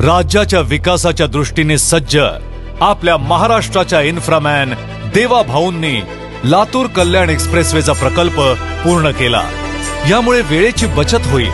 राज्याच्या विकासाच्या दृष्टीने सज्ज आपल्या महाराष्ट्राच्या इन्फ्रामॅन देवा भाऊंनी लातूर कल्याण एक्सप्रेसवेचा प्रकल्प पूर्ण केला. यामुळे वेळेची बचत होईल.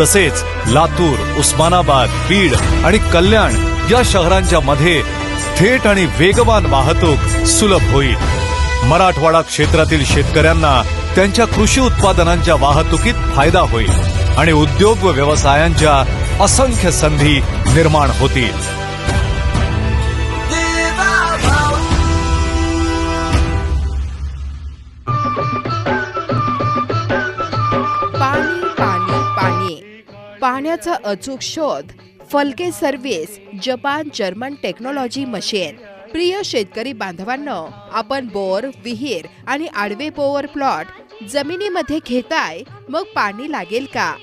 तसेच लातूर उस्मानाबाद बीड आणि कल्याण या शहरांच्या मध्ये थेट आणि वेगवान वाहतूक सुलभ होईल. मराठवाडा क्षेत्रातील शेतकऱ्यांना त्यांच्या कृषी उत्पादनांच्या वाहतुकीत फायदा होईल. आणि उद्योग व व्यवसायांच्या असंख्य संधी निर्माण होतील. पाणी पाणी पाणी. पाण्याचा अचूक शोध. Phalke service Japan German technology machine. प्रिय शेतकरी बांधवांनो आपण बोर विहीर आणि आडवे पोवर प्लॉट जमिनीमध्ये घेताय मग पाणी लागेल का?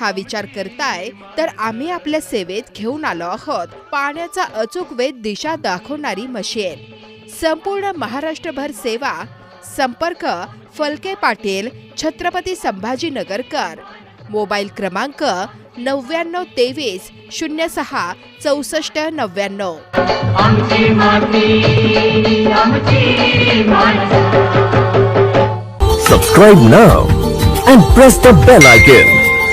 हा विचार करताय तर आम्ही आपल्या सेवेत घेऊन आलो आहोत. पाण्याचा अचूक वेध दिशा दाखवणारी मशीन. संपूर्ण महाराष्ट्रभर सेवा. संपर्क फलके पाटील छत्रपती संभाजीनगरकर मोबाईल क्रमांक नव्याण्णव तेवीस शून्य सहा चौसष्ट नव्याण्णव. आमची माती आमची माणसं Subscribe now and